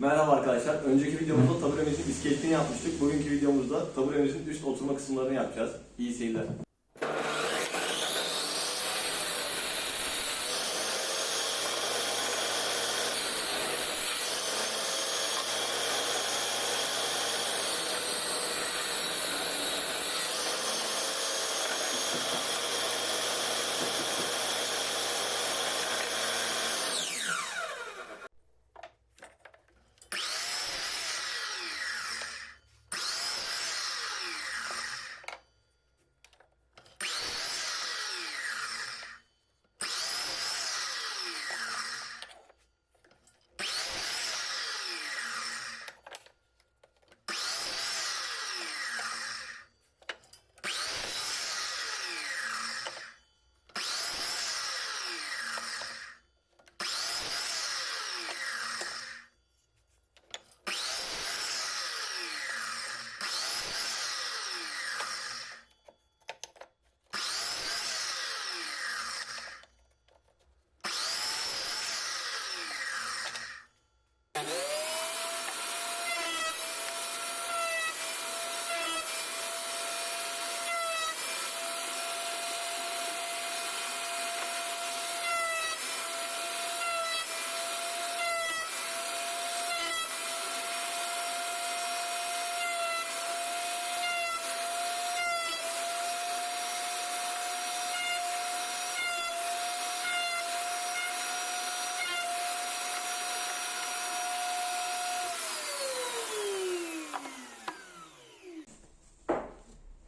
Merhaba arkadaşlar. Önceki videomuzda taburemizin iskeletini yapmıştık. Bugünkü videomuzda taburemizin üst oturma kısımlarını yapacağız. İyi seyirler. Yeah.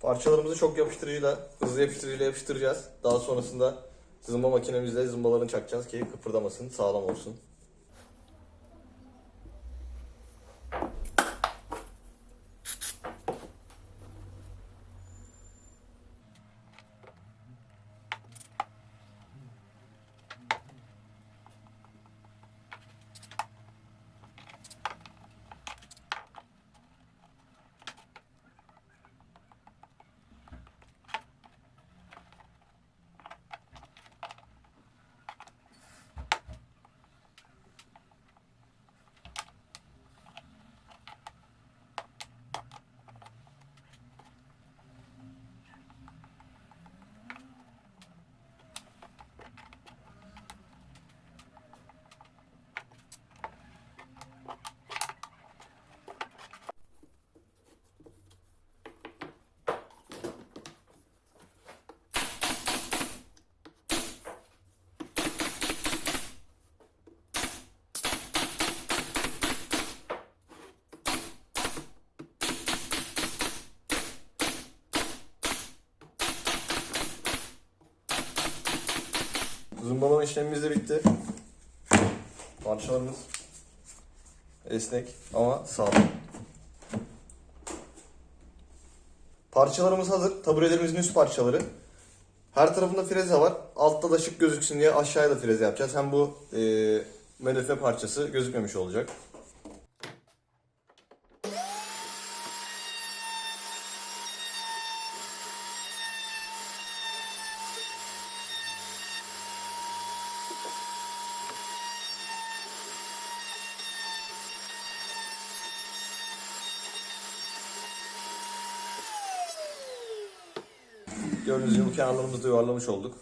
Parçalarımızı çok yapıştırıcıyla, hızlı yapıştırıcıyla yapıştıracağız. Daha sonrasında zımba makinemizle zımbalarını çakacağız ki kıpırdamasın, sağlam olsun. Zımbalama işlemimiz de bitti. Parçalarımız esnek ama sağlam. Parçalarımız hazır. Taburelerimizin üst parçaları. Her tarafında freze var. Altta da şık gözüksün diye aşağıya da freze yapacağız. Hem bu e, medefe parçası gözükmemiş olacak. Gördüğünüz gibi bu kenarlarımızı da yuvarlamış olduk.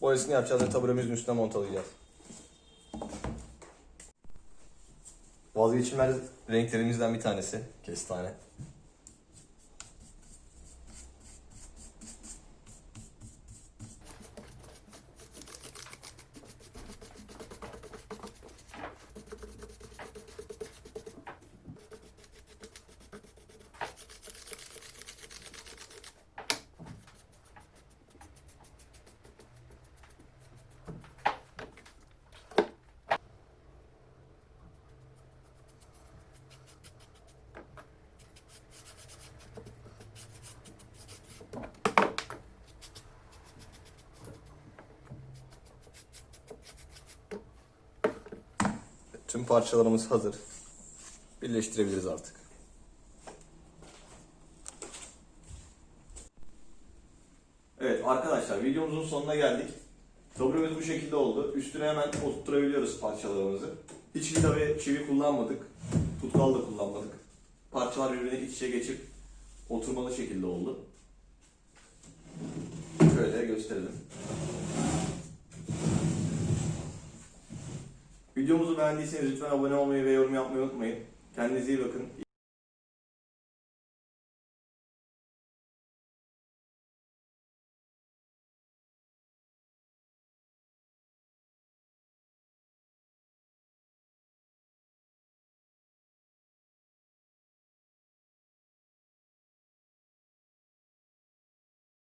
Boyasını yapacağız ve taburemizin üstüne montalayacağız. Vazgeçilmez renklerimizden bir tanesi kestane. Tüm parçalarımız hazır. Birleştirebiliriz artık. Evet arkadaşlar videomuzun sonuna geldik. Taburemiz bu şekilde oldu. Üstüne hemen oturtturabiliyoruz parçalarımızı. Hiç ve çivi kullanmadık. Tutkal da kullanmadık. Parçalar birbirine iç içe geçip oturmalı şekilde oldu. Şöyle gösterelim. Videomuzu beğendiyseniz lütfen abone olmayı ve yorum yapmayı unutmayın. Kendinize iyi bakın.